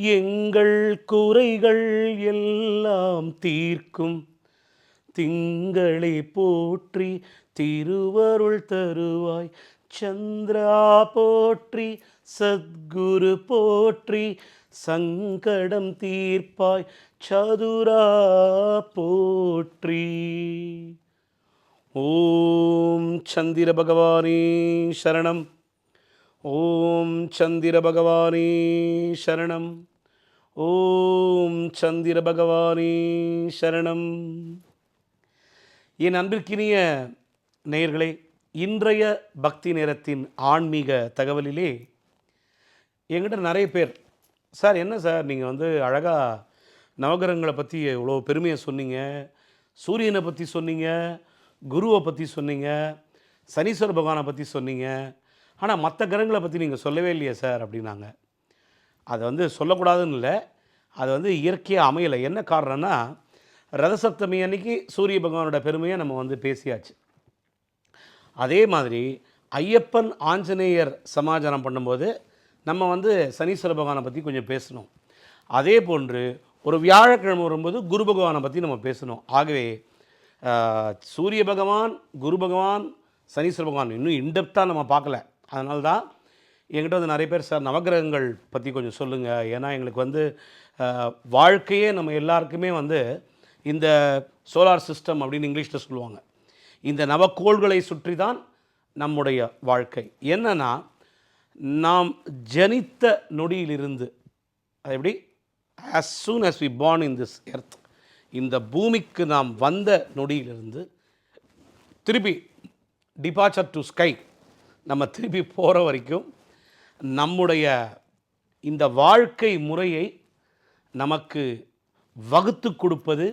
எங்கள் குறைகள் எல்லாம் தீர்க்கும். திங்களை போற்றி திருவருள் தருவாய். சந்திரா போற்றி சத்குரு போற்றி சங்கடம் தீர்ப்பாய். சதுரா போற்றி. ஓம் சந்திர பகவானே சரணம். ஓம் சந்திர பகவானே சரணம். ஓம் சந்திர பகவானே சரணம். என் அன்பிற்கினிய நேயர்களே இன்றைய பக்தி நேரத்தின் ஆன்மீக தகவலிலே எங்கிட்ட நிறைய பேர் சார் என்ன சார்? நீங்கள் வந்து அழகாக நவகிரகங்களை பற்றி இவ்வளோ பெருமையை சொன்னீங்க. சூரியனை பற்றி சொன்னீங்க. குருவை பற்றி சொன்னீங்க. சனீஸ்வர பகவானை பற்றி சொன்னீங்க. ஆனால் மற்ற கிரகங்களை பற்றி நீங்கள் சொல்லவே இல்லையே சார் அப்படின்னாங்க. அதை வந்து சொல்லக்கூடாதுன்னு இல்லை. அது வந்து இயற்கையாக அமையலை. என்ன காரணம்னா ரதசப்தமி அன்னைக்கு சூரிய பகவானோட பெருமையை நம்ம வந்து பேசியாச்சு. அதே மாதிரி ஐயப்பன் ஆஞ்சநேயர் சமாச்சாரம் பண்ணும்போது நம்ம வந்து சனீஸ்வர பகவானை பற்றி கொஞ்சம் பேசணும். அதே போன்று ஒரு வியாழக்கிழமை வரும்போது குரு பகவானை பற்றி நம்ம பேசணும். ஆகவே சூரிய பகவான் குரு பகவான் சனீஸ்வர பகவான் இன்னும் இன்டெப்த்தாக நம்ம பார்க்கல. அதனால தான் என்கிட்ட வந்து நிறைய பேர் சார் நவக்கிரகங்கள் பற்றி கொஞ்சம் சொல்லுங்கள் ஏன்னா எங்களுக்கு வந்து வாழ்க்கையே நம்ம எல்லாருக்குமே வந்து இந்த சோலார் சிஸ்டம் அப்படின்னு இங்கிலீஷில் சொல்லுவாங்க. இந்த நவக்கோள்களை சுற்றி தான் நம்முடைய வாழ்க்கை. என்னென்னா நாம் ஜனித்த நொடியிலிருந்து அது எப்படி? As soon as we born in this earth இந்த பூமிக்கு நாம் வந்த நொடியிலிருந்து திருப்பி டிபார்ச்சர் டு ஸ்கை நம்ம திருப்பி போகிற வரைக்கும் நம்முடைய இந்த வாழ்க்கை முறையை நமக்கு வகுத்து கொடுப்பது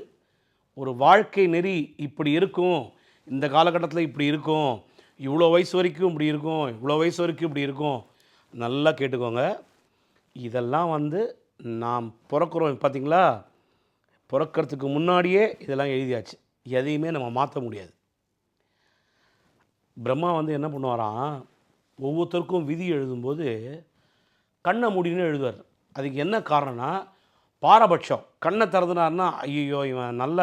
ஒரு வாழ்க்கை நெறி இப்படி இருக்கும் இந்த காலகட்டத்தில் இப்படி இருக்கும் இவ்வளோ வயசு வரைக்கும் இப்படி இருக்கும் இவ்வளோ வயசு வரைக்கும் இப்படி இருக்கும். நல்லா கேட்டுக்கோங்க. இதெல்லாம் வந்து நாம் பிறக்கிறோம் பார்த்தீங்களா பிறக்கிறதுக்கு முன்னாடியே இதெல்லாம் எழுதியாச்சு. எதையுமே நம்ம மாற்ற முடியாது. பிரம்மா வந்து என்ன பண்ணுவாராம் ஒவ்வொருத்தருக்கும் விதி எழுதும்போது கண்ணை முடின்னு எழுதுவார். அதுக்கு என்ன காரணம்னா பாரபட்சம். கண்ணை திறந்துனார்னா ஐயோ இவன் நல்ல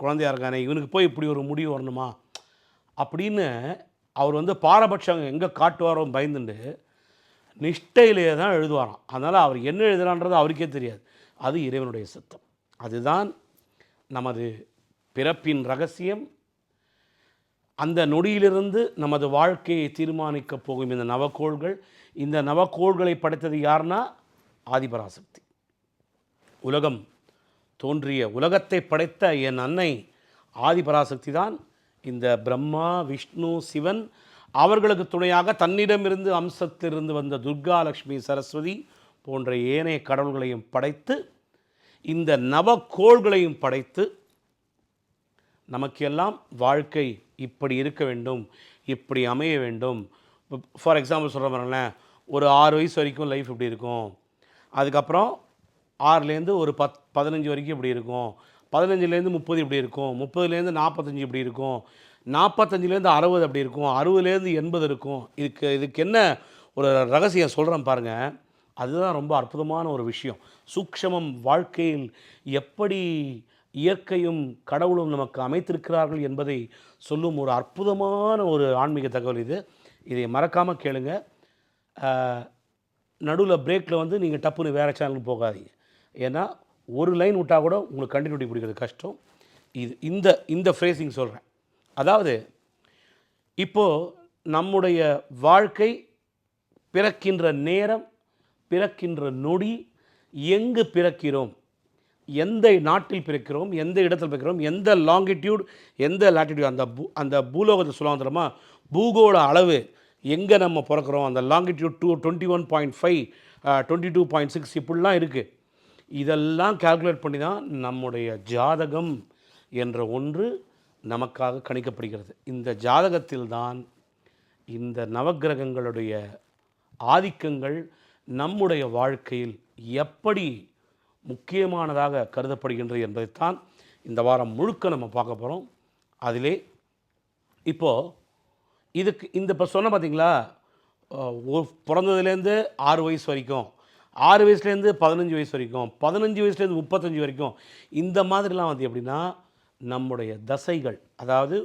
குழந்தையாக இருக்கானே இவனுக்கு போய் இப்படி ஒரு முடிவு வரணுமா? அப்படின்னு அவர் வந்து பாரபட்சம் எங்கே காட்டுவாரோ பயந்துண்டு நிஷ்டையிலேயே தான் எழுதுவாராம். அதனால் அவர் என்ன எழுதுறான்றது அவருக்கே தெரியாது. அது இறைவனுடைய சித்தம். அதுதான் நமது பிறப்பின் ரகசியம். அந்த நொடியிலிருந்து நமது வாழ்க்கையை தீர்மானிக்கப் போகும் இந்த நவக்கோள்கள். இந்த நவக்கோள்களை படைத்தது யாருன்னா ஆதிபராசக்தி. உலகம் தோன்றிய உலகத்தை படைத்த என் அன்னை ஆதிபராசக்தி தான். இந்த பிரம்மா விஷ்ணு சிவன் அவர்களுக்கு துணையாக தன்னிடமிருந்து அம்சத்திலிருந்து வந்த துர்கா லக்ஷ்மி சரஸ்வதி போன்ற ஏனைய கடவுள்களையும் படைத்து இந்த நவக்கோள்களையும் படைத்து நமக்கெல்லாம் வாழ்க்கை இப்படி இருக்க வேண்டும் இப்படி அமைய வேண்டும். ஃபார் எக்ஸாம்பிள் சொல்கிற பாருங்களேன் ஒரு ஆறு வயசு வரைக்கும் லைஃப் இப்படி இருக்கும். அதுக்கப்புறம் ஆறுலேருந்து ஒரு பத் பதினஞ்சு வரைக்கும் இப்படி இருக்கும். பதினஞ்சுலேருந்து முப்பது இப்படி இருக்கும். முப்பதுலேருந்து நாற்பத்தஞ்சு இப்படி இருக்கும். நாற்பத்தஞ்சிலேருந்து அறுபது அப்படி இருக்கும். அறுபதுலேருந்து எண்பது இருக்கும். இதுக்கு இதுக்கு என்ன ஒரு ரகசியம் சொல்கிறேன் பாருங்கள் அதுதான் ரொம்ப அற்புதமான ஒரு விஷயம். சூக்ஷமம் வாழ்க்கையில் எப்படி இயற்கையும் கடவுளும் நமக்கு அமைத்திருக்கிறார்கள் என்பதை சொல்லும் ஒரு அற்புதமான ஒரு ஆன்மீக தகவல் இது. இதை மறக்காமல் கேளுங்க. நடுவில் பிரேக்கில் வந்து நீங்கள் டப்புன்னு வேறு சேனலுக்கு போகாதீங்க. ஏன்னா ஒரு லைன் விட்டால் கூட உங்களுக்கு கண்டினியூட்டி பிடிக்கிறது கஷ்டம். இது இந்த இந்த ஃப்ரேசிங் சொல்கிறேன் அதாவது இப்போது நம்முடைய வாழ்க்கை பிறக்கின்ற நேரம் பிறக்கின்ற நொடி எங்கு பிறக்கிறோம்? எந்த நாட்டில் பிறக்கிறோம் எந்த இடத்தில் பிறக்கிறோம் எந்த லாங்கிடியூட் எந்த லாட்டிடியூட் அந்த பூ அந்த பூலோகத்தை சொல்லுவாங்க தெரியுமா? பூகோள அளவு எங்கே நம்ம பிறக்கிறோம்? அந்த longitude two twenty one point five twenty two point six இப்படிலாம் இருக்குது இதெல்லாம் கால்குலேட் பண்ணி தான் நம்முடைய ஜாதகம் என்ற ஒன்று நமக்காக கணிக்கப்படுகிறது. இந்த ஜாதகத்தில் தான் இந்த நவக்கிரகங்களுடைய ஆதிக்கங்கள் நம்முடைய வாழ்க்கையில் எப்படி முக்கியமானதாக கருதப்படுகின்றது என்பதைத்தான் இந்த வாரம் முழுக்க நம்ம பார்க்க போகிறோம் அதிலே இப்போது இதுக்கு இந்த இப்போ சொன்ன பார்த்தீங்களா பிறந்ததுலேருந்து ஆறு வயசு வரைக்கும் ஆறு வயசுலேருந்து பதினஞ்சு வயசு வரைக்கும் பதினஞ்சு வயசுலேருந்து முப்பத்தஞ்சு வரைக்கும் இந்த மாதிரிலாம் வந்து எப்படின்னா நம்முடைய தசைகள் அதாவது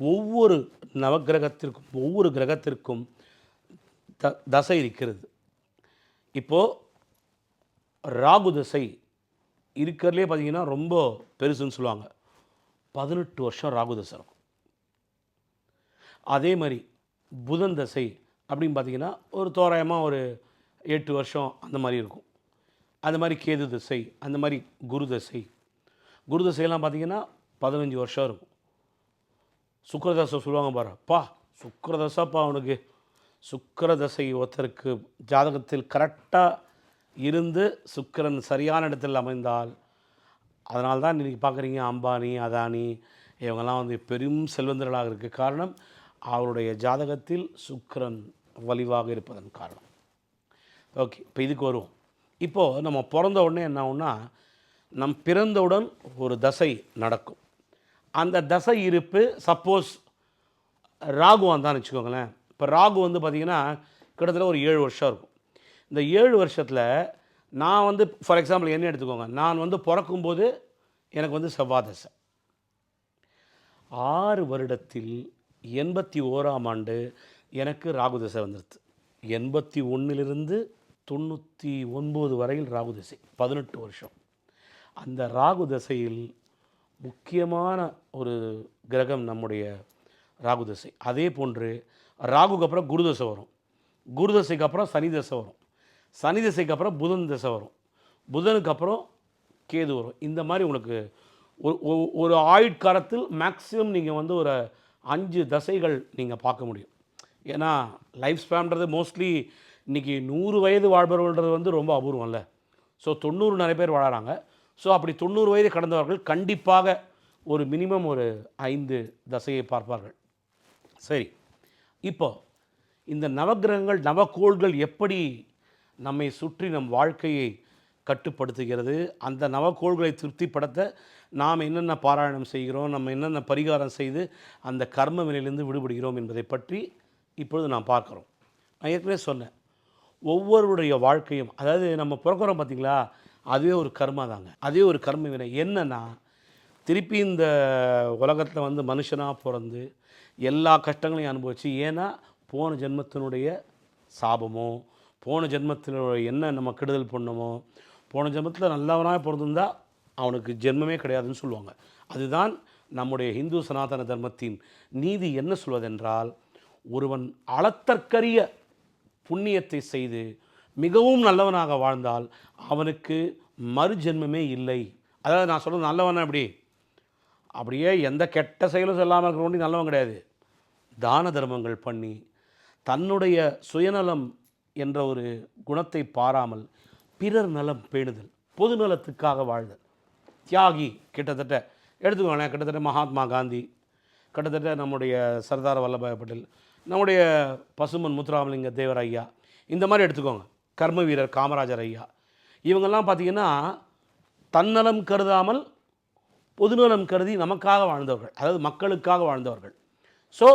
ஒவ்வொரு நவக்கிரகத்திற்கும் ஒவ்வொரு கிரகத்திற்கும் த தசை இருக்கிறது. இப்போது ராகு தசை இருக்கிறதுலே பார்த்தீங்கன்னா ரொம்ப பெருசுன்னு சொல்லுவாங்க. பதினெட்டு வருஷம் ராகு தசை இருக்கும். அதே மாதிரி புதன் தசை அப்படின்னு பார்த்தீங்கன்னா ஒரு தோராயமாக ஒரு எட்டு வருஷம் அந்த மாதிரி இருக்கும். அந்த மாதிரி கேது தசை அந்த மாதிரி குரு தசை. குரு தசையெல்லாம் பார்த்தீங்கன்னா பதினஞ்சு வருஷம் இருக்கும். சுக்கரதசை சொல்லுவாங்க பாரு பா சுக்கரதசைப்பா அவனுக்கு சுக்கரதசை ஒருத்தருக்கு ஜாதகத்தில் கரெக்டாக இருந்து சுக்கரன் சரியான இடத்தில் அமைந்தால் அதனால தான் இன்றைக்கி பார்க்குறீங்க அம்பானி அதானி இவங்கெல்லாம் வந்து பெரும் செல்வந்தர்களாக இருக்க. காரணம் அவருடைய ஜாதகத்தில் சுக்கரன் வலிவாக இருப்பதன் காரணம். ஓகே இப்போ இதுக்கு வருவோம். இப்போது நம்ம பிறந்த உடனே என்ன ஆகும்னா நம் பிறந்தவுடன் ஒரு தசை நடக்கும். அந்த தசை இருப்பு சப்போஸ் ராகுவான் தான் வச்சுக்கோங்களேன். இப்போ ராகு வந்து பார்த்திங்கன்னா கிட்டத்தட்ட ஒரு ஏழு வருஷம் இருக்கும். இந்த ஏழு வருஷத்தில் நான் வந்து ஃபார் எக்ஸாம்பிள் என்ன எடுத்துக்கோங்க. நான் வந்து பிறக்கும்போது எனக்கு வந்து செவ்வாதசை ஆறு வருடத்தில் எண்பத்தி ஓராம் ஆண்டு எனக்கு ராகு தசை வந்துடுது எண்பத்தி ஒன்றிலிருந்து தொண்ணூற்றி ஒன்பது வரையில் ராகு தசை பதினெட்டு வருஷம். அந்த ராகு தசையில் முக்கியமான ஒரு கிரகம் நம்முடைய ராகு தசை. அதே போன்று ராகுக்கு அப்புறம் குரு தசை வரும். குரு தசைக்கு அப்புறம் சனி தசை வரும். சனி தசைக்கு அப்புறம் புதன் திசை வரும். புதனுக்கு அப்புறம் கேது வரும். இந்த மாதிரி உங்களுக்கு ஒரு ஒரு- ஒரு ஆயுட்காலத்தில் மேக்ஸிமம் நீங்கள் வந்து ஒரு அஞ்சு தசைகள் நீங்கள் பார்க்க முடியும். ஏன்னா லைஃப் ஸ்பேன்றது மோஸ்ட்லி இன்றைக்கி நூறு வயது வாழ்பவர்கள்ன்றது வந்து ரொம்ப அபூர்வம் இல்லை ஸோ தொண்ணூறு நிறைய பேர் வாழறாங்க. ஸோ அப்படி தொண்ணூறு வயது கடந்தவர்கள் கண்டிப்பாக ஒரு மினிமம் ஒரு ஐந்து தசையை பார்ப்பார்கள். சரி. இப்போ இந்த நவக்கிரகங்கள் நவக்கோள்கள் எப்படி நம்மை சுற்றி நம் வாழ்க்கையை கட்டுப்படுத்துகிறது. அந்த நவக்கோள்களை திருப்திப்படுத்த நாம் என்னென்ன பாராயணம் செய்கிறோம் நம்ம என்னென்ன பரிகாரம் செய்து அந்த கர்ம வினையிலிருந்து விடுபடுகிறோம் என்பதை பற்றி இப்பொழுது நாம் பார்க்குறோம். நான் ஏற்கனவே சொன்னேன். ஒவ்வொருடைய வாழ்க்கையும் அதாவது நம்ம பிறக்கிறோம் பார்த்தீங்களா? அதுவே ஒரு கர்மா தாங்க. அதே ஒரு கர்ம வினை என்னென்னா திருப்பி இந்த உலகத்தில் வந்து மனுஷனாக பிறந்து எல்லா கஷ்டங்களையும் அனுபவிச்சு ஏன்னா போன ஜென்மத்தினுடைய சாபமோ போன ஜென்மத்தில் என்ன நம்ம கெடுதல் பண்ணமோ போன ஜென்மத்தில் நல்லவனாக பிறந்திருந்தால் அவனுக்கு ஜென்மமே கிடையாதுன்னு சொல்லுவாங்க. அதுதான் நம்முடைய இந்து சனாதன தர்மத்தின் நீதி என்ன சொல்வதென்றால் ஒருவன் அளத்தற்கரிய புண்ணியத்தை செய்து மிகவும் நல்லவனாக வாழ்ந்தால் அவனுக்கு மறுஜென்மமே இல்லை. அதாவது நான் சொல்கிறது நல்லவன் அப்படி அப்படியே எந்த கெட்ட செயலும் சொல்லாமல் இருக்கிற நல்லவன் கிடையாது. தான தர்மங்கள் பண்ணி தன்னுடைய சுயநலம் என்ற ஒரு குணத்தை பாராமல் பிறர் நலம் பேணுதல் பொது நலத்துக்காக வாழ்தல். தியாகி கிட்டத்தட்ட எடுத்துக்கோங்களேன் கிட்டத்தட்ட மகாத்மா காந்தி கிட்டத்தட்ட நம்முடைய சர்தார் வல்லபாய் பட்டேல் நம்முடைய பசுமன் முத்துராமலிங்க தேவர் ஐயா இந்த மாதிரி எடுத்துக்கோங்க. கர்ம வீரர் காமராஜர் ஐயா. இவங்கெல்லாம் பார்த்திங்கன்னா தன்னலம் கருதாமல் பொதுநலம் கருதி நமக்காக வாழ்ந்தவர்கள் அதாவது மக்களுக்காக வாழ்ந்தவர்கள். ஸோ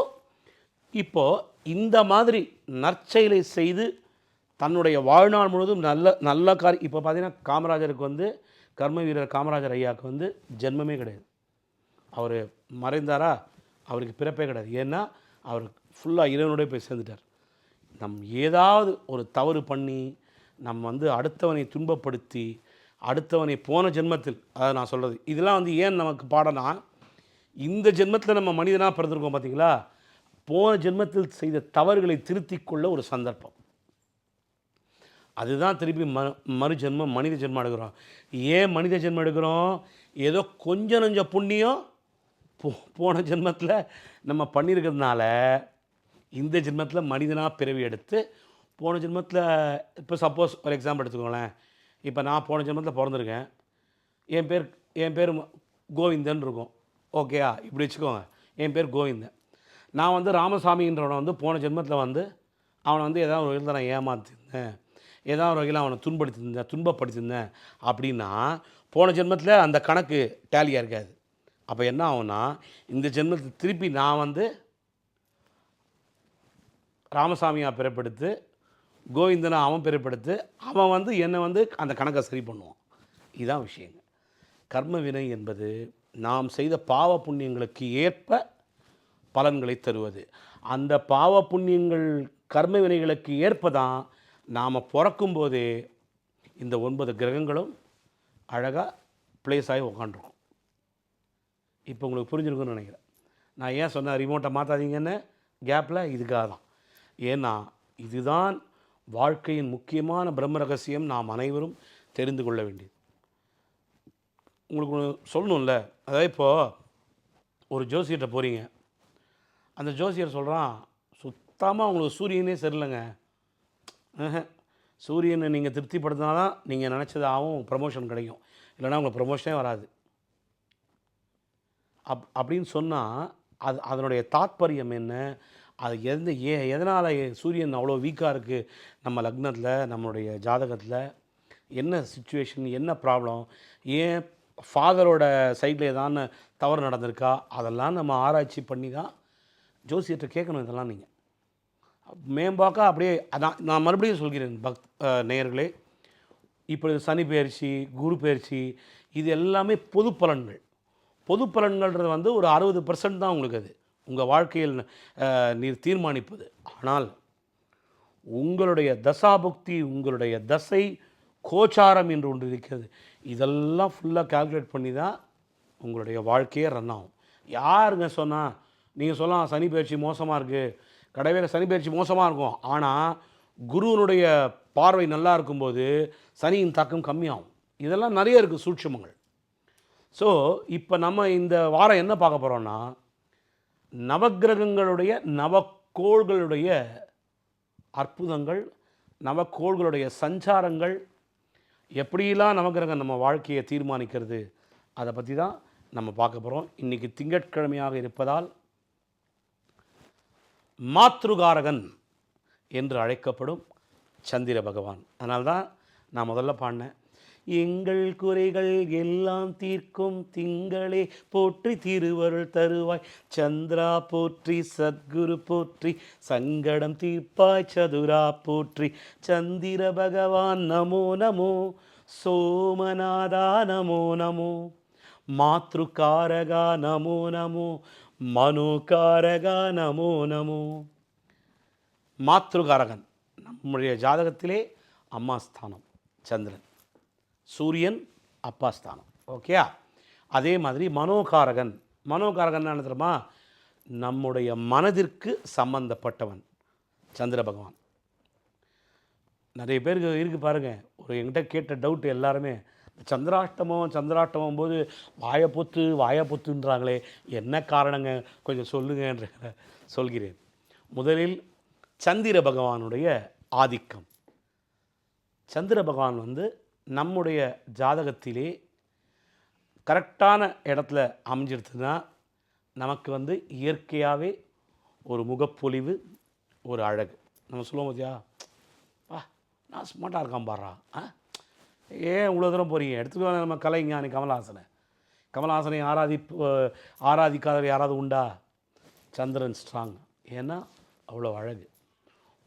இப்போது இந்த மாதிரி நற்செயலை செய்து தன்னுடைய வாழ்நாள் முழுவதும் நல்ல நல்ல காரி இப்போ பார்த்தீங்கன்னா காமராஜருக்கு வந்து கர்ம வீரர் காமராஜர் ஐயாவுக்கு வந்து ஜென்மமே கிடையாது. அவர் மறைந்தாரா? அவருக்கு பிறப்பே கிடையாது. ஏன்னா அவர் ஃபுல்லாக இறைவனோட போய் சேர்ந்துட்டார். நம் ஏதாவது ஒரு தவறு பண்ணி நம்ம வந்து அடுத்தவனை துன்பப்படுத்தி அடுத்தவனை போன ஜென்மத்தில் அதை நான் சொல்கிறது இதெல்லாம் வந்து ஏன் நமக்கு பாடனா இந்த ஜென்மத்தில் நம்ம மனிதனாக பிறந்திருக்கோம் பார்த்தீங்களா போன ஜென்மத்தில் செய்த தவறுகளை திருத்திக் கொள்ள ஒரு சந்தர்ப்பம். அதுதான் திருப்பி ம மறு ஜென்மம் மனித ஜென்மம் எடுக்கிறோம். ஏன் மனித ஜென்மம் எடுக்கிறோம்? ஏதோ கொஞ்சம் கொஞ்சம் புண்ணியம் போ போன ஜென்மத்தில் நம்ம பண்ணியிருக்கிறதுனால இந்த ஜென்மத்தில் மனிதனாக பிறவி எடுத்து போன ஜென்மத்தில் இப்போ சப்போஸ் ஒரு எக்ஸாம்பிள் எடுத்துக்கோங்களேன். இப்போ நான் போன ஜென்மத்தில் பிறந்திருக்கேன். என் பேர் என் பேர் கோவிந்தன் இருக்கும். ஓகேயா இப்படி வச்சுக்கோங்க. என் பேர் கோவிந்தன். நான் வந்து ராமசாமின்றவனை வந்து போன ஜென்மத்தில் வந்து அவனை வந்து ஏதாவது ஒரு வகையில் நான் ஏமாத்திருந்தேன். ஏதாவது வகையில் அவனை துன்படுத்தியிருந்தேன் துன்பப்படுத்தியிருந்தேன் அப்படின்னா போன ஜென்மத்தில் அந்த கணக்கு டேலியாக இருக்காது. அப்போ என்ன ஆகும்னா இந்த ஜென்மத்தில் திருப்பி நான் வந்து ராமசாமியாக பிறப்படுத்து கோவிந்தனை அவன் பிறப்படுத்து அவன் வந்து என்னை வந்து அந்த கணக்கை சரி பண்ணுவான். இதுதான் விஷயங்க. கர்ம வினை என்பது நாம் செய்த பாவ புண்ணியங்களுக்கு ஏற்ப பலன்களை தருவது. அந்த பாவ புண்ணியங்கள் கர்ம வினைகளுக்கு ஏற்ப தான் நாம் பிறக்கும்போதே இந்த ஒன்பது கிரகங்களும் அழகாக ப்ளேஸ் ஆகி உக்காண்டிருக்கும் இப்போ உங்களுக்கு புரிஞ்சிருக்குன்னு நினைக்கிறேன். நான் ஏன் சொன்னேன் ரிமோட்டை மாற்றாதீங்கன்னு கேப்பில் இதுக்காக தான். ஏன்னா இதுதான் வாழ்க்கையின் முக்கியமான பிரம்ம ரகசியம் நாம் அனைவரும் தெரிந்து கொள்ள வேண்டியது. உங்களுக்கு ஒன்று சொல்லணும்ல? அதாவது இப்போது ஒரு ஜோசியர்கிட்ட போகிறீங்க அந்த ஜோசியர் சொல்கிறான் சுத்தமாக உங்களுக்கு சூரியனே சரியில்லைங்க. சூரியனை நீங்கள் திருப்திப்படுத்தினா தான் நீங்கள் நினச்சது ப்ரமோஷன் கிடைக்கும். இல்லைன்னா உங்களுக்கு ப்ரமோஷனே வராது. அப் அப்படின்னு சொன்னால் அது அதனுடைய தாத்பரியம் என்ன? அது எந்த ஏ எதனால் சூரியன் அவ்வளோ வீக்காக இருக்குது நம்ம லக்னத்தில் நம்மளுடைய ஜாதகத்தில் என்ன சுச்சுவேஷன் என்ன ப்ராப்ளம் ஏன் ஃபாதரோட சைடில் ஏதான தவறு நடந்திருக்கா? அதெல்லாம் நம்ம ஆராய்ச்சி பண்ணி தான் ஜோசியர்கிட்ட கேட்கணும் இதெல்லாம் நீங்கள் மேம்பாக்க அப்படியே அதான் நான் மறுபடியும் சொல்கிறேன் பக்த் நேயர்களே. இப்பொழுது சனி பயிற்சி குரு பயிற்சி இது எல்லாமே பொது பலன்கள். பொது பலன்கள்ன்றது வந்து ஒரு அறுபது பர்சன்ட் தான் உங்களுக்கு அது. உங்கள் வாழ்க்கையில் நீர் தீர்மானிப்பது. ஆனால் உங்களுடைய தசாபுக்தி உங்களுடைய தசை கோச்சாரம் என்று ஒன்று இருக்கிறது. இதெல்லாம் ஃபுல்லாக கால்குலேட் பண்ணி தான் உங்களுடைய வாழ்க்கையே ரன் ஆகும். யாருங்க சொன்னால் நீங்கள் சொல்லலாம் சனி பயிற்சி மோசமாக இருக்குது கடவே சனி பயிற்சி மோசமாக இருக்கும். ஆனால் குருவனுடைய பார்வை நல்லா இருக்கும்போது சனியின் தாக்கம் கம்மியாகும். இதெல்லாம் நிறைய இருக்குது சூட்சமங்கள். ஸோ இப்போ நம்ம இந்த வாரம் என்ன பார்க்க போகிறோம்னா நவக்கிரகங்களுடைய நவக்கோள்களுடைய அற்புதங்கள் நவக்கோள்களுடைய சஞ்சாரங்கள் எப்படியெல்லாம் நவக்கிரகம் நம்ம வாழ்க்கையை தீர்மானிக்கிறது அதை பற்றி தான் நம்ம பார்க்க போகிறோம் இன்றைக்கி திங்கட்கிழமையாக இருப்பதால் மாத்ருகாரகன் என்று அழைக்கப்படும் சந்திர பகவான். அதனால்தான் நான் முதல்ல பாடினேன். எங்கள் குறைகள் எல்லாம் தீர்க்கும் திங்களே போற்றி திருவருள் தருவாய். சந்திரா போற்றி சத்குரு போற்றி சங்கடம் தீர்ப்பாய் சதுரா போற்றி. சந்திர பகவான் நமோ நமோ சோமநாதா நமோ நமோ மாத்ருகாரகா நமோ நமோ மனோகாரகா நமோ. நமோ மாத்ருகாரகன் நம்முடைய ஜாதகத்திலே அம்மா ஸ்தானம் சந்திரன். சூரியன் அப்பா ஸ்தானம் ஓகேயா? அதே மாதிரி மனோகாரகன் மனோகாரகன் என்ன தெரியுமா? நம்முடைய மனதிற்கு சம்பந்தப்பட்டவன் சந்திர பகவான். நிறைய பேருக்கு இருக்குது பாருங்கள் ஒரு என்கிட்ட கேட்ட டவுட் எல்லாருமே சந்திராஷ்டமம் சந்திராஷ்டமம் போது வாயப்பொத்து வாயப்பொத்துன்றாங்களே என்ன காரணங்க? கொஞ்சம் சொல்லுங்கன்ற சொல்கிறேன். முதலில் சந்திர பகவானுடைய ஆதிக்கம். சந்திர பகவான் வந்து நம்முடைய ஜாதகத்திலே கரெக்டான இடத்துல அமைஞ்சிருச்சுன்னா நமக்கு வந்து இயற்கையாகவே ஒரு முகப்பொலிவு ஒரு அழகு. நம்ம சொல்லுவோம் பார்த்தியா வா நான் ஸ்மார்ட்டாக இருக்கான் பாடுறா ஆ? ஏன் இவ்வளோ தூரம் போகிறீங்க எடுத்துக்கோ நம்ம கலைஞானி கமலஹாசனை. கமலஹாசனை ஆராதி ஆராதிக்காதவர் யாராவது உண்டா? சந்திரன் ஸ்ட்ராங் ஏன்னா அவ்வளோ அழகு.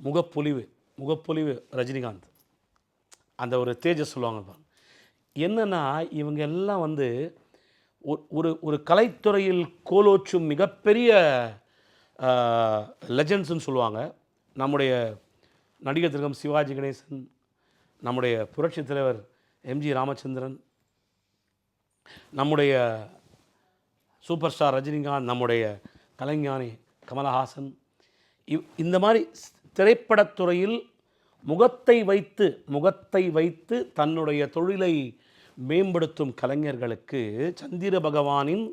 முகப்பொலிவு முகப்பொலிவு ரஜினிகாந்த். அந்த ஒரு தேஜஸ் சொல்லுவாங்க பாருங்க. இவங்க எல்லாம் வந்து ஒரு- ஒரு ஒரு கலைத்துறையில் கோலோச்சும் மிகப்பெரிய லெஜண்ட்ஸ்னு சொல்லுவாங்க. நம்முடைய நடிகர் திலகம் சிவாஜி கணேசன் நம்முடைய புரட்சித் தலைவர் எம்ஜி ராமச்சந்திரன் நம்முடைய சூப்பர் ஸ்டார் ரஜினிகாந்த் நம்முடைய கலைஞானி கமலஹாசன் இவ் இந்த மாதிரி ஸ்- திரைப்படத்துறையில் முகத்தை வைத்து முகத்தை வைத்து தன்னுடைய தொழிலை மேம்படுத்தும் கலைஞர்களுக்கு சந்திர பகவானின்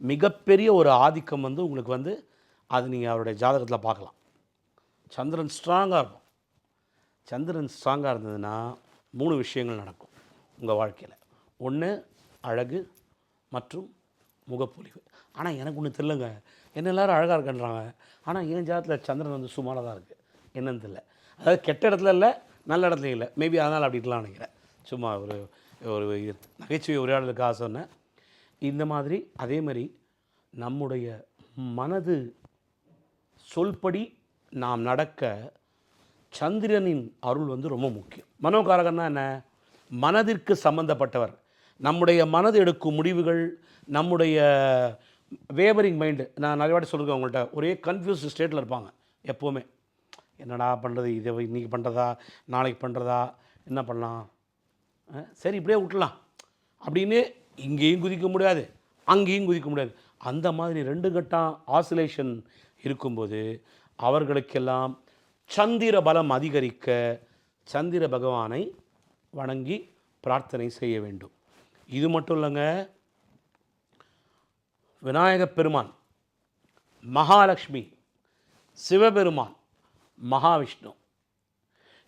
மிகப்பெரிய ஒரு ஆதிக்கம் வந்து உங்களுக்கு வந்து அது நீங்கள் அவருடைய ஜாதகத்தில் பார்க்கலாம். சந்திரன் ஸ்ட்ராங்காக இருக்கும். சந்திரன் ஸ்ட்ராங்காக இருந்ததுன்னா மூணு விஷயங்கள் நடக்கும். உங்கள் வாழ்க்கையில். ஒன்று அழகு மற்றும் முகப்பொலிவு. ஆனால் எனக்கு ஒன்று தெரியலங்க. என்ன எல்லாரும் அழகாக இருக்கன்றாங்க. ஆனால் என் ஜாதத்தில் சந்திரன் வந்து சுமாராக தான் இருக்குது என்னன்னு தெரியல. அதாவது கெட்ட இடத்துல இல்லை நல்ல இடத்துல இல்லை. மேபி அதனால் அப்படி இருக்கலாம் நினைக்கிறேன். சும்மா ஒரு ஒரு நகைச்சுவை உரையாடலுக்காக சொன்னேன் இந்த மாதிரி அதே மாதிரி நம்முடைய மனது சொல்படி நாம் நடக்க சந்திரனின் அருள் வந்து ரொம்ப முக்கியம். மனோகாரகன்னா என்ன? மனதிற்கு சம்பந்தப்பட்டவர். நம்முடைய மனது எடுக்கும் முடிவுகள் நம்முடைய வேவரிங் மைண்டு நான் நிறைய வாட்டி சொல்லியிருக்கேன் உங்கள்கிட்ட ஒரே கன்ஃபியூஸ் ஸ்டேட்டில் இருப்பாங்க எப்போவுமே. என்னடா பண்ணுறது இதை இன்றைக்கி பண்ணுறதா நாளைக்கு பண்ணுறதா என்ன பண்ணலாம்? சரி இப்படியே விட்டலாம் அப்படின்னு இங்கேயும் குதிக்க முடியாது அங்கேயும் குதிக்க முடியாது. அந்த மாதிரி ரெண்டு கட்டம் ஆசிலேஷன் இருக்கும்போது அவர்களுக்கெல்லாம் சந்திர பலம் அதிகரிக்க சந்திர பகவானை வணங்கி பிரார்த்தனை செய்ய வேண்டும். இது மட்டும் இல்லைங்க விநாயகப் பெருமான் மகாலட்சுமி சிவபெருமான் மகாவிஷ்ணு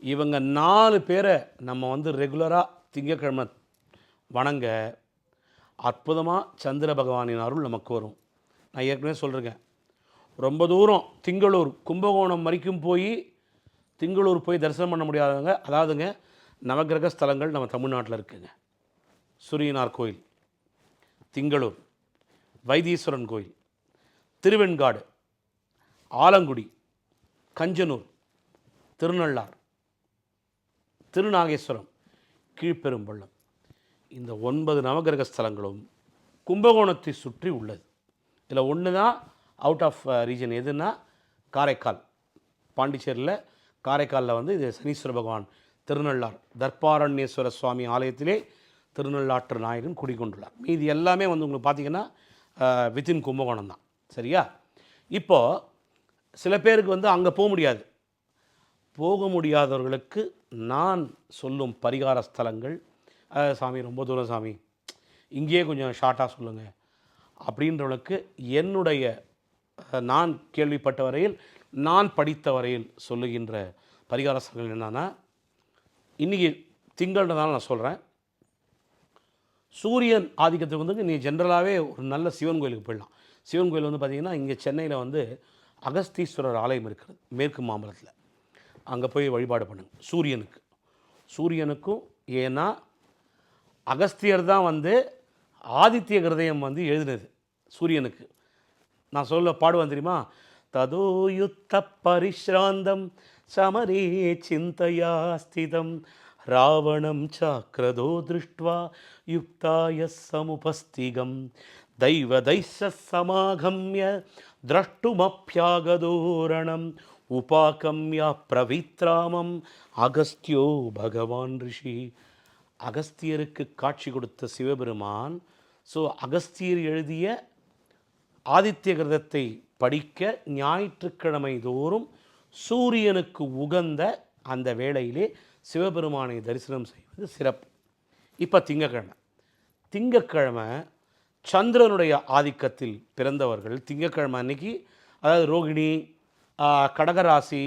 இவங்க நாலு பேரை நம்ம வந்து ரெகுலராக திங்கக்கிழமை வணங்க அற்புதமாக சந்திர பகவானின் அருள் நமக்கு வரும். நான் ஏற்கனவே சொல்கிறேங்க ரொம்ப தூரம் திங்களூர் கும்பகோணம் வரைக்கும் போய் திங்களூர் போய் தரிசனம் பண்ண முடியாதவங்க அதாவதுங்க நவக்கிரக ஸ்தலங்கள் நம்ம தமிழ்நாட்டில் இருக்குங்க. சூரியனார் கோயில் திங்களூர் வைத்தீஸ்வரன் கோயில் திருவெண்காடு ஆலங்குடி கஞ்சனூர் திருநள்ளார் திருநாகேஸ்வரம் கீழ்ப்பெரும்பள்ளம் இந்த ஒன்பது நவகிரக ஸ்தலங்களும் கும்பகோணத்தை சுற்றி உள்ளது. இதில் ஒன்று தான் அவுட் ஆஃப் ரீஜன் எதுன்னா காரைக்கால். பாண்டிச்சேரியில் காரைக்காலில் வந்து இது சனீஸ்வர பகவான் திருநள்ளார் தர்பாரண்யேஸ்வர சுவாமி ஆலயத்திலே திருநள்ளாற்று நாயகன் குடிகொண்டுள்ளார். மீதி எல்லாமே வந்து உங்களுக்கு பார்த்திங்கன்னா வித்தின் கும்பகோணம் தான் சரியா? இப்போது சில பேருக்கு வந்து அங்கே போக முடியாது. போக முடியாதவர்களுக்கு நான் சொல்லும் பரிகார ஸ்தலங்கள் சாமி ரொம்ப தூரம் சாமி இங்கேயே கொஞ்சம் ஷார்ட்டாக சொல்லுங்கள் அப்படின்றவளுக்கு என்னுடைய நான் கேள்விப்பட்ட வரையில் நான் படித்த வரையில் சொல்லுகின்ற பரிகார ஸ்தலங்கள் என்னென்னா இன்றைக்கி திங்கள்ன்றதால நான் சொல்கிறேன் சூரியன் ஆதிக்கத்துக்கு வந்து நீ ஜென்ரலாகவே ஒரு நல்ல சிவன் கோயிலுக்கு போயிடலாம். சிவன் கோயில் வந்து பார்த்திங்கன்னா இங்கே சென்னையில் வந்து அகஸ்தீஸ்வரர் ஆலயம் இருக்கிறது மேற்கு மாம்பலத்தில். அங்கே போய் வழிபாடு பண்ணுங்க. சூரியனுக்கு. சூரியனுக்கும் ஏன்னா அகஸ்தியர் தான் வந்து ஆதித்ய கிருதயம் வந்து எழுதினது சூரியனுக்கு. நான் சொல்ல பாடுவேன் தெரியுமா? ததோயுத்த பரிசிராந்தம் பரிஷ்ராந்தம் சமரே சிந்தையா ஸ்திதம் ராவணம் சாக்கிரதோ திருஷ்டுவா யுக்தாய சமுபஸ்திகம் தைவதைஷ சமாகம்ய द्रष्टुमप्यागदोरणम् उपाकम्य பிரவித்ராமம் அகஸ்தியோ பகவான் ரிஷி அகஸ்தியருக்கு காட்சி கொடுத்த சிவபெருமான் ஸோ அகஸ்தியர் எழுதிய ஆதித்ய கிரதத்தை படிக்க ஞாயிற்றுக்கிழமை தோறும் சூரியனுக்கு உகந்த அந்த வேளையிலே சிவபெருமானை தரிசனம் செய்வது சிறப்பு. இப்போ திங்கக்கிழமை. திங்கக்கிழமை சந்திரனுடைய ஆதிக்கத்தில் பிறந்தவர்கள் திங்கக்கிழமை அன்னைக்கு அதாவது ரோகிணி கடகராசி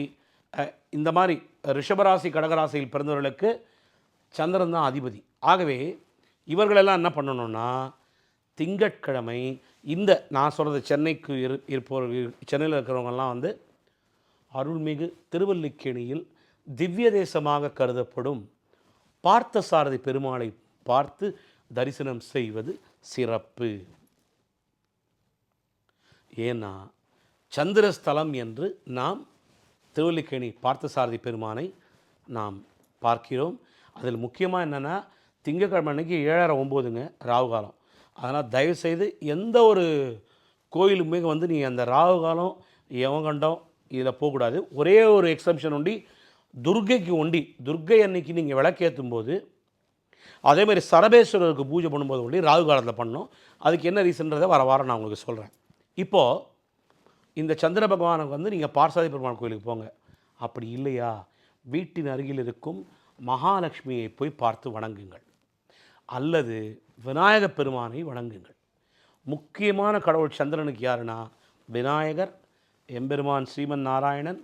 இந்த மாதிரி ரிஷபராசி கடகராசியில் பிறந்தவர்களுக்கு சந்திரன் தான் அதிபதி. ஆகவே இவர்களெல்லாம் என்ன பண்ணணும்னா திங்கட்கிழமை இந்த நான் சொல்கிறது சென்னைக்கு இரு இருப்பவர்கள் சென்னையில் இருக்கிறவங்கெல்லாம் வந்து அருள்மிகு திருவல்லிக்கேணியில் திவ்ய தேசமாக கருதப்படும் பார்த்தசாரதி பெருமாளை பார்த்து தரிசனம் செய்வது சிறப்பு. ஏன்னா சந்திரஸ்தலம் என்று நாம் திருவல்லிக்கேணி பார்த்தசாரதி பெருமானை நாம் பார்க்கிறோம். அதில் முக்கியமாக என்னென்னா திங்கக்கிழமை அன்னைக்கு ஏழரை ஒம்போதுங்க ராகு காலம். அதனால் தயவுசெய்து எந்த ஒரு கோயிலுமே வந்து நீ அந்த ராகு காலம் யமகண்டம் இதில் போகக்கூடாது. ஒரே ஒரு எக்ஸம்ஷன் உண்டி துர்க்கைக்கு ஒண்டி துர்கை அன்னைக்கு நீங்கள் விளக்கேற்றும் போது அதே மாதிரி சரபேஸ்வரருக்கு பூஜை பண்ணும்போது ஒண்டி ராகு காலத்தில் பண்ணோம். அதுக்கு என்ன ரீசன்றதை வர வாரம் நான் உங்களுக்கு சொல்கிறேன் இப்போது இந்த சந்திர பகவானுக்கு வந்து நீங்கள் பார்சாதி பெருமாள் கோயிலுக்கு போங்க. அப்படி இல்லையா? வீட்டின் அருகில் இருக்கும் மகாலட்சுமியை போய் பார்த்து வணங்குங்கள். அல்லது விநாயகப் பெருமானை வணங்குங்கள். முக்கியமான கடவுள் சந்திரனுக்கு யாருன்னா விநாயகர் எம்பெருமான் ஸ்ரீமன் நாராயணன்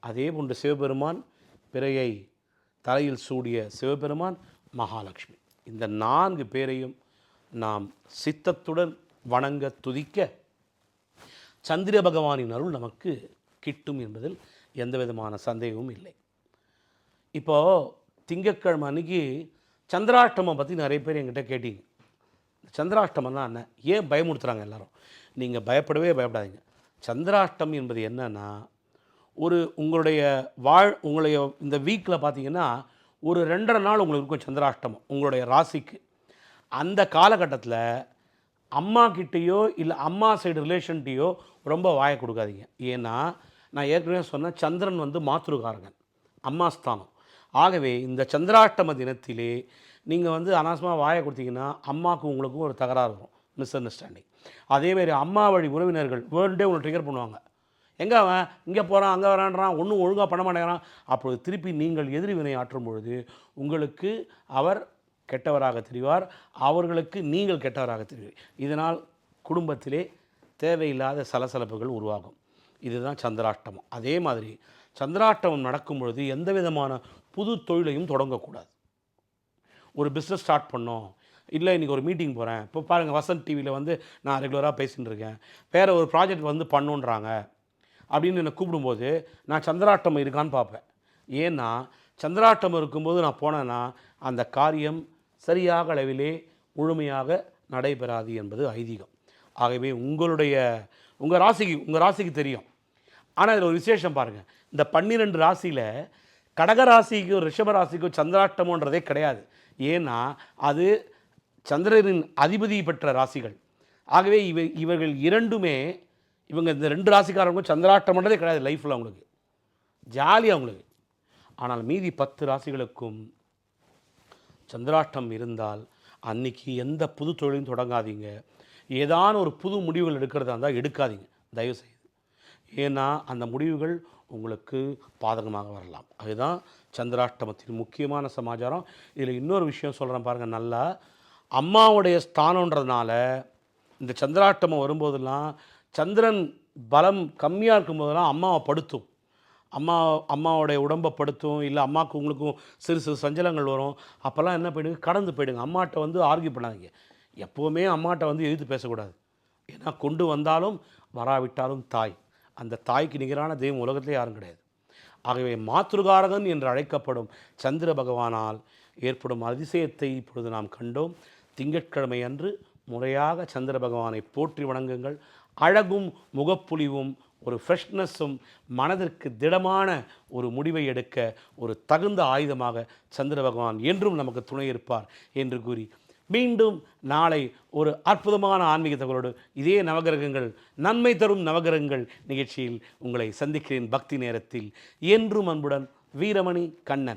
அதே போன்று சிவபெருமான் பிறையை தலையில் சூடிய சிவபெருமான் மகாலட்சுமி. இந்த நான்கு பேரையும் நாம் சித்தத்துடன் வணங்க துதிக்க சந்திர பகவானின் அருள் நமக்கு கிட்டும் என்பதில் எந்த விதமான சந்தேகமும் இல்லை. இப்போது திங்கட்கிழமை அன்னைக்கு சந்திராஷ்டமம் பற்றி நிறைய பேர் என்கிட்ட கேட்டீங்க. சந்திராஷ்டமம்னா என்ன? ஏன் பயமுடுத்துகிறாங்க எல்லோரும்? நீங்கள் பயப்படவே பயப்படாதீங்க. சந்திராஷ்டம் என்பது என்னன்னா ஒரு உங்களுடைய வாழ் உங்களுடைய இந்த வீக்கில் பார்த்தீங்கன்னா ஒரு ரெண்டரை நாள் உங்களுக்கு இருக்கும் சந்திராஷ்டமம் உங்களுடைய ராசிக்கு. அந்த காலகட்டத்தில் அம்மா கிட்டேயோ இல்லை அம்மா சைடு ரிலேஷன்கிட்டையோ ரொம்ப வாயை கொடுக்காதீங்க. ஏன்னா நான் ஏற்கனவே சொன்னேன் சந்திரன் வந்து மாத்ருகாரகன் அம்மா ஸ்தானம். ஆகவே இந்த சந்திராஷ்டம தினத்திலே நீங்கள் வந்து அனாவசமாக வாயை கொடுத்தீங்கன்னா அம்மாவுக்கு உங்களுக்கும் ஒரு தகராறு வரும் மிஸ் அண்டர்ஸ்டாண்டிங் அதேமாரி அம்மா வழி உறவினர்கள் வேர்ல்டே உங்களை ட்ரிகர் பண்ணுவாங்க. எங்கே அவன்? இங்கே போகிறான் அங்கே வரான்றான் ஒன்றும் ஒழுங்காக பண்ண மாட்டேங்கிறான். அப்பொழுது திருப்பி நீங்கள் எதிர்வினை ஆற்றும் பொழுது உங்களுக்கு அவர் கெட்டவராக தெரிவார் அவர்களுக்கு நீங்கள் கெட்டவராக தெரிவீர். இதனால் குடும்பத்திலே தேவையில்லாத சலசலப்புகள் உருவாகும். இதுதான் சந்திராஷ்டமம். அதே மாதிரி சந்திராஷ்டமம் நடக்கும் பொழுது எந்த விதமான புது தொழிலையும் தொடங்கக்கூடாது. ஒரு பிஸ்னஸ் ஸ்டார்ட் பண்ணோம் இல்லை இன்றைக்கி ஒரு மீட்டிங் போகிறேன் இப்போ பாருங்கள் வசந்த் டிவியில் வந்து நான் ரெகுலராக பேசிகிட்டு இருக்கேன். வேறு ஒரு ப்ராஜெக்ட் வந்து பண்ணுன்றாங்க அப்படின்னு என்னை கூப்பிடும்போது நான் சந்திராட்டம் இருக்கான்னு பார்ப்பேன். ஏன்னா சந்திராட்டம் இருக்கும்போது நான் போனேன்னா அந்த காரியம் சரியாக அளவிலே முழுமையாக நடைபெறாது என்பது ஐதீகம். ஆகவே உங்களுடைய உங்கள் ராசிக்கு உங்கள் ராசிக்கு தெரியும். ஆனால் இதில் ஒரு விசேஷம் பாருங்கள் இந்த பன்னிரெண்டு ராசியில் கடக ராசிக்கும் சந்திராட்டமோன்றதே ராசிக்கும் கிடையாது. ஏன்னா அது சந்திரனின் அதிபதி பெற்ற ராசிகள். ஆகவே இவ இவர்கள் இரண்டுமே இவங்க இந்த ரெண்டு ராசிக்காரங்களுக்கும் சந்திராஷ்டமன்றதே கிடையாது லைஃப்பில் அவங்களுக்கு. ஜாலி அவங்களுக்கு. ஆனால் மீதி பத்து ராசிகளுக்கும் சந்திராஷ்டம் இருந்தால் அன்னைக்கு எந்த புது தொழிலும் தொடங்காதீங்க. ஏதான ஒரு புது முடிவுகள் எடுக்கிறதா இருந்தால் எடுக்காதீங்க. தயவுசெய்து. ஏன்னா அந்த முடிவுகள் உங்களுக்கு பாதகமாக வரலாம். அதுதான் சந்திராஷ்டமத்தின் முக்கியமான சமாச்சாரம். இதில் இன்னொரு விஷயம் சொல்கிறேன் பாருங்கள் நல்லா அம்மாவுடைய ஸ்தானன்றதுனால இந்த சந்திராட்டமம் வரும்போதெல்லாம் சந்திரன் பலம் கம்மியாக இருக்கும்போதெல்லாம் அம்மாவை படுத்தும். அம்மா அம்மாவோடைய உடம்பை படுத்தும். இல்லை அம்மாவுக்கு உங்களுக்கும் சிறு சிறு சஞ்சலங்கள் வரும். அப்போல்லாம் என்ன போயிடுங்க கடந்து போயிடுங்க. அம்மாட்ட வந்து ஆர்கியூ பண்ணாதீங்க. எப்போவுமே அம்மாட்ட வந்து எதிர்த்து பேசக்கூடாது. ஏன்னா கொண்டு வந்தாலும் வராவிட்டாலும் தாய். அந்த தாய்க்கு நிகரான தெய்வம் உலகத்தில் யாரும் கிடையாது. ஆகவே மாத்ருகாரகன் என்று அழைக்கப்படும் சந்திர பகவானால் ஏற்படும் அதிசயத்தை இப்பொழுது நாம் கண்டோம். திங்கட்கிழமை அன்று முறையாக சந்திர பகவானை போற்றி வணங்குங்கள். அழகும் முகப்புலிவும் ஒரு ஃப்ரெஷ்னஸும் மனதிற்கு திடமான ஒரு முடிவை எடுக்க ஒரு தகுந்த ஆயுதமாக சந்திர பகவான் என்றும் நமக்கு துணை இருப்பார் என்று கூறி மீண்டும் நாளை ஒரு அற்புதமான ஆன்மீக தகவலோடு இதே நவகிரகங்கள் நன்மை தரும் நவகிரகங்கள் நிகழ்ச்சியில் உங்களை சந்திக்கிறேன் பக்தி நேரத்தில். என்றும் அன்புடன் வீரமணி கண்ணன்.